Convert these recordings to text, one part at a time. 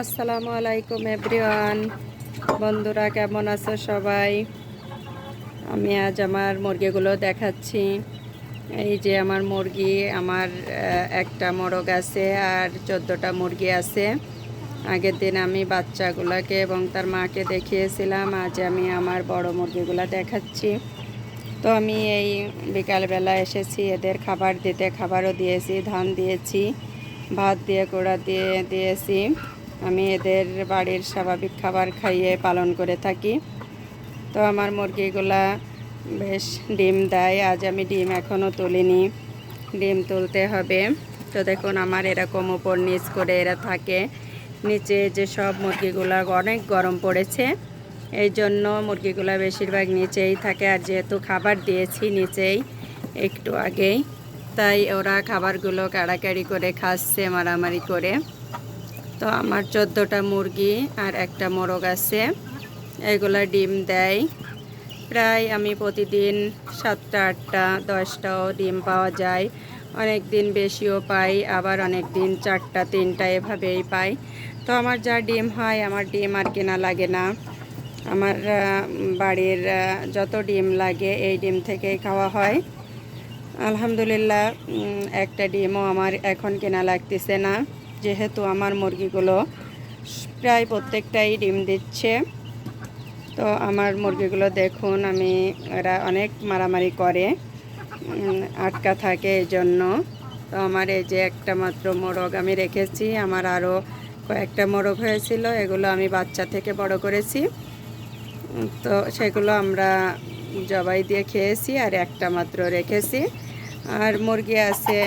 আসসালামু আলাইকুম এভরিওয়ান। বন্ধুরা, কেমন আছো সবাই? আমি আজ আমার মুরগিগুলো দেখাচ্ছি। এই যে আমার মুরগি, আমার একটা মোরগ আছে আর চোদ্দোটা মুরগি আছে। আগের দিন আমি বাচ্চাগুলোকে এবং তার মাকে দেখিয়েছিলাম, আজ আমি আমার বড় মুরগিগুলো দেখাচ্ছি। তো আমি এই বিকালবেলা এসেছি, এদের খাবার দিতে, খাবারও দিয়েছি, ধান দিয়েছি, ভাত দিয়ে কোড়া দিয়ে দিয়েছি। আমি এদের বাড়ির স্বাভাবিক খাবার খাইয়ে পালন করে থাকি। তো আমার মুরগিগুলা বেশ ডিম দেয়। আজ আমি ডিম এখনও তুলিনি। ডিম তুলতে হবে। তো দেখুন, আমার এরকম উপর নিচ করে এরা থাকে। নিচে যে সব মুরগিগুলা অনেক গরম পড়েছে। এই জন্য মুরগিগুলা বেশিরভাগ নিচেই থাকে। আর যেহেতু খাবার দিয়েছি নিচেই, একটু আগেই, তাই ওরা খাবারগুলো কাড়াকাড়ি করে খাচ্ছে, মারামারি করে। তো আমার চোদ্দোটা মুরগি আর একটা মোরগ আছে। এগুলা ডিম দেয়। প্রায় আমি প্রতিদিন সাতটা, আটটা, দশটাও ডিম পাওয়া যায়। অনেক দিন বেশিও পাই, আবার অনেক দিন চারটা, তিনটা এভাবেই পাই। তো আমার যা ডিম হয়, আমার ডিম আর কেনা লাগে না। আমার বাড়ির যত ডিম লাগে, এই ডিম থেকেই খাওয়া হয়। আলহামদুলিল্লাহ একটা ডিমও আমার এখন কেনা লাগতেছে না। যেহেতু আমার মুরগিগুলো প্রায় প্রত্যেকটাই ডিম দিচ্ছে, তো আমার মুরগিগুলো দেখুন, আমি, এরা অনেক মারামারি করে আটকা থাকে এই জন্য তো আমার এই যে একটা মাত্র মোরগ আমি রেখেছি, আমার আরও কয়েকটা মোরগ হয়েছিল, এগুলো আমি বাচ্চা থেকে বড় করেছি। তো সেগুলো আমরা জবাই দিয়ে খেয়েছি আর একটা মাত্র রেখেছি। আর মুরগি আছে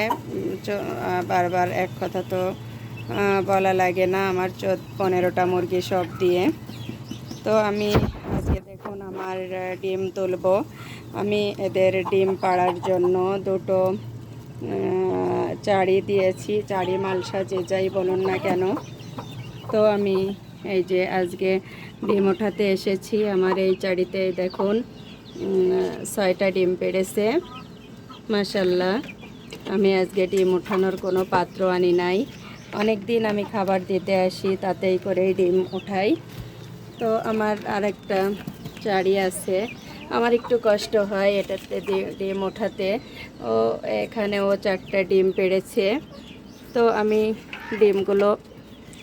বারবার এক কথা তো বলা লাগে না আমার চোদ্দ পনেরোটা মুরগি সব দিয়ে। তো আমি আজকে দেখুন আমার ডিম তুলবো। আমি এদের ডিম পাড়ার জন্য দুটো চাড়ি দিয়েছি। চাড়ি, মালসা যে যাই বলুন না কেন। তো আমি এই যে আজকে ডিম ওঠাতে এসেছি। আমার এই চাড়িতে দেখুন ছয়টা ডিম পেড়েছে। মাসাল্লাহ আমি আজকে ডিম ওঠানোর কোনো পাত্র আনি নাই। অনেক দিন আমি খাবার দিতে আসি, তাতেই করেই ডিম উঠাই। তো আমার আরেকটা চাড়ি আছে। আমার একটু কষ্ট হয় এটাতে ডিম ওঠাতে। ও এখানে ও চারটা ডিম পেড়েছে। তো আমি ডিমগুলো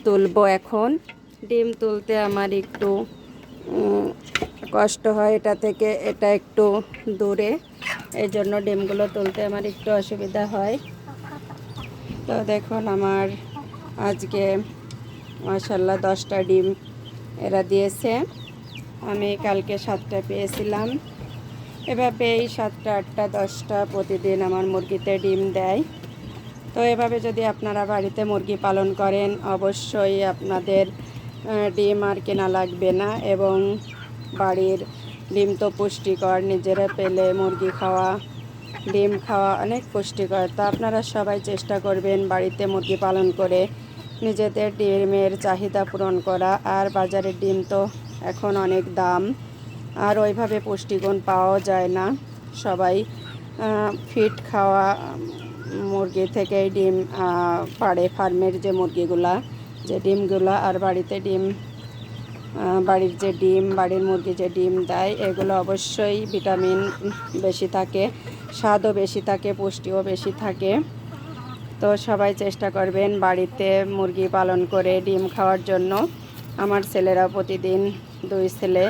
তুলবো এখন। ডিম তুলতে আমার একটু কষ্ট হয় এটা থেকে, এটা একটু দূরে। এই জন্য ডিমগুলো তুলতে আমার একটু অসুবিধা হয়। তো দেখুন আমার আজকে মাসাল্লাহ দশটা ডিম এরা দিয়েছে। আমি কালকে সাতটা পেয়েছিলাম। এভাবে এই সাতটা, আটটা, দশটা প্রতিদিন আমার মুরগিতে ডিম দেয়। তো এভাবে যদি আপনারা বাড়িতে মুরগি পালন করেন, অবশ্যই আপনাদের ডিম আর কেনা লাগবে না এবং বাড়ির ডিম তো পুষ্টিকর, নিজেরা পেলে মুরগি খাওয়া ডিম খাওয়া অনেক পুষ্টিকর। তো আপনারা সবাই চেষ্টা করবেন বাড়িতে মুরগি পালন করে নিজেদের ডিমের চাহিদা পূরণ করা। আর বাজারের ডিম তো এখন অনেক দাম, আর ওইভাবে পুষ্টিগুণ পাওয়া যায় না। সবাই ফিট খাওয়া মুরগি থেকেই ডিম পাড়ে ফার্মের যে মুরগিগুলা, যে ডিমগুলা, আর বাড়িতে ডিম বাড়ির যে ডিম, বাড়ির মুরগি যে ডিম দেয়, এগুলো অবশ্যই ভিটামিন বেশি থাকে, স্বাদও বেশি থাকে, পুষ্টিও বেশি থাকে। তো সবাই চেষ্টা করবেন বাড়িতে মুরগি পালন করে ডিম খাওয়ার জন্য। আমার ছেলেরা প্রতিদিন দুই ছেলে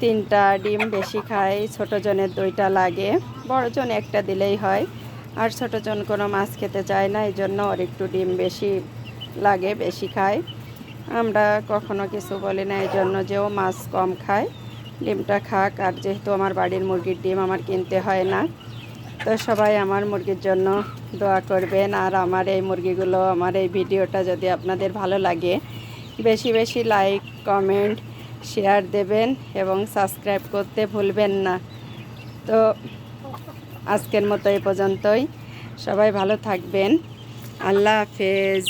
তিনটা ডিম বেশি খায়, ছোটো জনের দুইটা লাগে বড়জন একটা দিলেই হয়। আর ছোটো জন কোনো মাছ খেতে চায় না এই জন্য ওর একটু ডিম বেশি লাগে, বেশি খায়। আমরা কখনো কিছু বলি না এই জন্য যে ও মাছ কম খায়, ডিমটা খাক, আর যেহেতু আমার বাড়ির মুরগির ডিম আমার কিনতে হয় না, তো সবাই আমার মুরগির জন্য দোয়া করবেন। আর আমার এই মুরগিগুলো, আমার এই ভিডিওটা যদি আপনাদের ভালো লাগে, বেশি বেশি লাইক কমেন্ট শেয়ার দেবেন এবং সাবস্ক্রাইব করতে ভুলবেন না। তো আজকের মতো এই পর্যন্তই। সবাই ভালো থাকবেন। আল্লাহ হাফেজ।